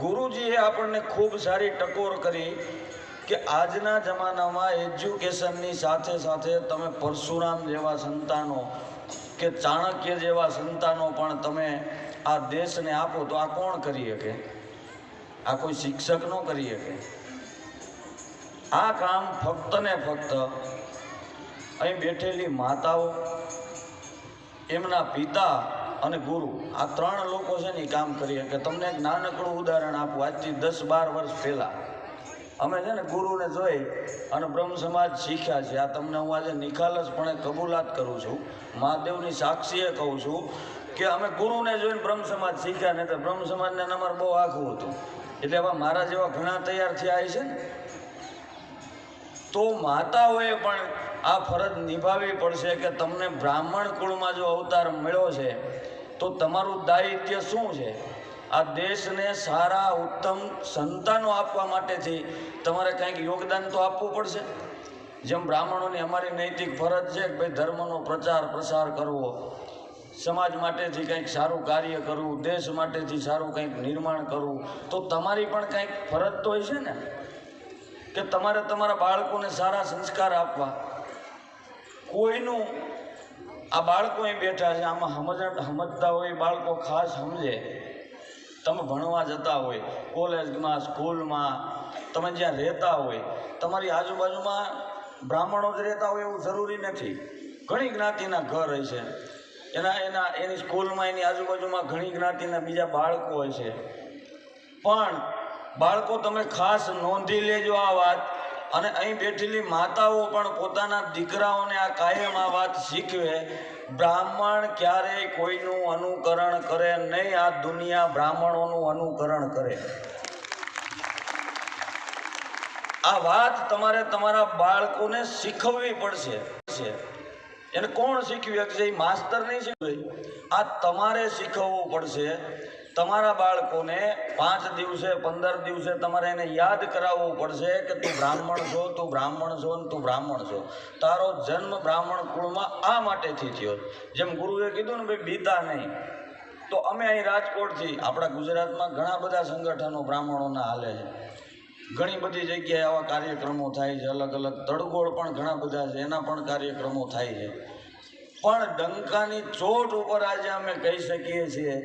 ગુરુજીએ આપણને ખૂબ સારી ટકોર કરી કે આજના જમાનામાં એજ્યુકેશનની સાથે સાથે તમે પરશુરામ જેવા સંતાનો કે ચાણક્ય જેવા સંતાનો પણ તમે આ દેશને આપો તો આ કોણ કરી શકે? આ કોઈ શિક્ષક ન કરી શકે? આ કામ ફક્ત ને ફક્ત અહીં બેઠેલી માતાઓ, એમના પિતા અને ગુરુ, આ ત્રણ લોકો છે ને કામ કરી શકે તમને એક નાનકડું ઉદાહરણ આપું. આજથી દસ બાર વર્ષ પહેલાં. અમે છે ને ગુરુને જોઈ અને બ્રહ્મ સમાજ શીખ્યા છે. આ તમને હું આજે નિખાલસપણે કબૂલાત કરું છું. મહાદેવની સાક્ષીએ કહું છું કે અમે ગુરુને જોઈને બ્રહ્મ સમાજ શીખ્યા ને તો બ્રહ્મ સમાજને નંબર બહુ આખું હતું. એટલે હવે મારા જેવા ઘણા તૈયાર થયા છે ને? તો માતાઓએ પણ આ ફરજ નિભાવવી પડશે કે તમને બ્રાહ્મણ કુળમાં જો અવતાર મળ્યો છે, તો તમારું દાયિત્વ શું છે? આ દેશને સારા, ઉત્તમ સંતાનો આપવા માટેથી તમારે કંઈક યોગદાન તો આપવું પડશે? જેમ બ્રાહ્મણોની અમારી નૈતિક ફરજ છે કે ભાઈ ધર્મનો પ્રચાર, પ્રસાર કરવો, સમાજ માટેથી કંઈક સારું કાર્ય કરવું, દેશ માટેથી સારું કંઈક નિર્માણ કરવું, તો તમારી પણ કંઈક ફરજ તો હોય છે ને? કે તમારે તમારા બાળકોને સારા સંસ્કાર આપવા કોઈનું આ બાળકો અહીં બેઠા છે, આમાં સમજ સમજતા હોય બાળકો ખાસ સમજે. તમે ભણવા જતા હોય, કોલેજમાં, સ્કૂલમાં, તમે જ્યાં રહેતા હોય, તમારી આજુબાજુમાં બ્રાહ્મણો જ રહેતા હોય એવું જરૂરી નથી. ઘણી જ્ઞાતિના ઘર હોય છે. એના એના, એની સ્કૂલમાં, એની આજુબાજુમાં ઘણી જ્ઞાતિના બીજા બાળકો હોય છે. પણ બાળકો તમે ખાસ નોંધી લેજો આ વાત. અને અહીં બેઠેલી માતાઓ પણ પોતાના દીકરાઓને આ કાયમ આ વાત શીખવે. બ્રાહ્મણ ક્યારેય કોઈનું અનુકરણ કરે નહીં, આ દુનિયા બ્રાહ્મણોનું અનુકરણ કરે. આ વાત તમારે તમારા બાળકોને શીખવવી પડશે. એને કોણ શીખવી છે એ માસ્તર નહીં શીખવે. આ તમારે શીખવવું પડશે. તમારા બાળકોને પાંચ દિવસે, પંદર દિવસે તમારે એને યાદ કરાવવું પડશે કે તું બ્રાહ્મણ છો, તું બ્રાહ્મણ છો ને તું બ્રાહ્મણ છો. તારો જન્મ બ્રાહ્મણ કુળમાં આ માટેથી થયો. જેમ ગુરુએ કીધું ને ભાઈ, બીતા નહીં. તો અમે અહીં રાજકોટથી, આપણા ગુજરાતમાં ઘણા બધા સંગઠનો બ્રાહ્મણોના હાલે છે. ઘણી બધી જગ્યાએ આવા કાર્યક્રમો થાય છે, અલગ અલગ તડગોળ પણ ઘણા બધા છે, એના પણ કાર્યક્રમો થાય છે. પણ ડંકાની ચોટ ઉપર આજે અમે કહી શકીએ છીએ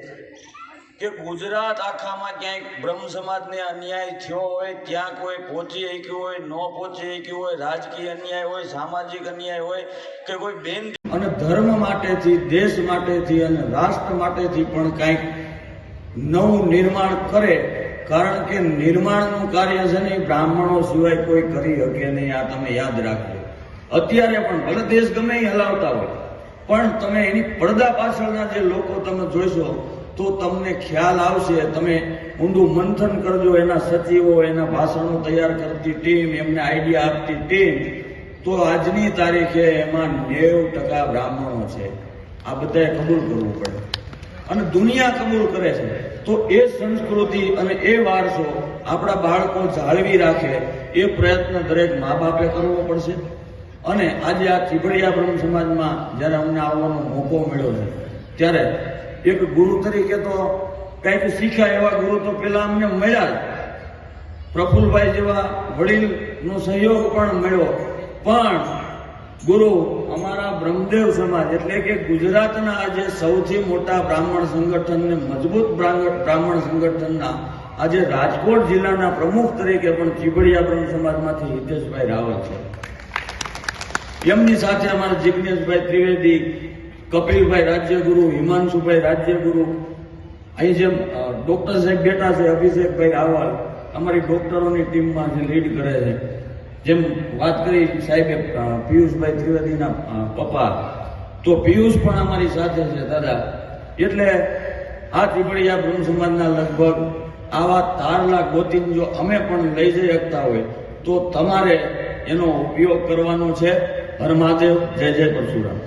કે ગુજરાત આખામાં ક્યાંક બ્રહ્મ સમાજને અન્યાય થયો હોય, ત્યાં કોઈ પહોંચી શક્યું હોય, ન પહોંચી શક્યું હોય, રાજકીય અન્યાય હોય, સામાજિક અન્યાય હોય કે કોઈ બેન અને ધર્મ માટેથી, દેશ માટેથી અને રાષ્ટ્ર માટેથી પણ કાંઈક નવું નિર્માણ કરે કારણ કે નિર્માણનું કાર્ય છે ને એ બ્રાહ્મણો સિવાય કોઈ કરી શકે નહીં, આ તમે યાદ રાખજો. અત્યારે પણ ભલે દેશ ગમે એ હલાવતા હોય, પણ તમે એની પડદા પાછળના જે લોકો તમે જોઈશો તો તમને ખ્યાલ આવશે, તમે ઊંડું મંથન કરજો, એના સચિવો, એના ભાષણો તૈયાર કરતી ટીમ એમને આઈડિયા આપતી ટીમ તો આજની તારીખે એમાં નેવ ટકા બ્રાહ્મણો છે. આ બધાએ કબૂલ કરવું પડે. અને દુનિયા કબૂલ કરે છે. તો એ સંસ્કૃતિ અને એ વારસો આપણા બાળકો જાળવી રાખે એ પ્રયત્ન દરેક મા બાપે કરવો પડશે. અને આજે આ ચીભડિયા બ્રહ્મ સમાજમાં જ્યારે અમને આવવાનો મોકો મળ્યો છે, ત્યારે એક ગુરુ તરીકે તો કંઈક શીખ્યા એવા ગુરુ તો પેલા અમને મળ્યા પ્રફુલભાઈ જેવા વડીલનો સહયોગ પણ મળ્યો. પણ ગુરુ અમારા બ્રહ્મદેવ સમાજ એટલે કે ગુજરાતના આજે સૌથી મોટા બ્રાહ્મણ સંગઠનને મજબૂત બ્રાહ્મણ સંગઠનના આજે રાજકોટ જિલ્લાના પ્રમુખ તરીકે પણ ચીબડિયા બ્રહ્મ સમાજમાંથી હિતેશભાઈ રાવલ છે. એમની સાથે અમારા જિજ્ઞેશભાઈ ત્રિવેદી, કપિલભાઈ રાજ્યગુરુ, હિમાંશુભાઈ રાજ્યગુરુ, અહીં જેમ ડોક્ટર સાહેબ બેઠા છે, અભિષેકભાઈ રાવલ, અમારી ડોક્ટરોની ટીમમાં જે લીડ કરે છે. જેમ વાત કરી સાહેબે પિયુષભાઈ ત્રિવેદીના પપ્પા, તો પિયુષ પણ અમારી સાથે છે, દાદા. એટલે આ ત્રિપડિયા બ્રહ્મ સમાજના લગભગ આવા તારલા ગોતીને જો અમે પણ લઈ જઈ શકતા હોય, તો તમારે એનો ઉપયોગ કરવાનો છે. હર મહાદેવ, જય જય પરશુરામ.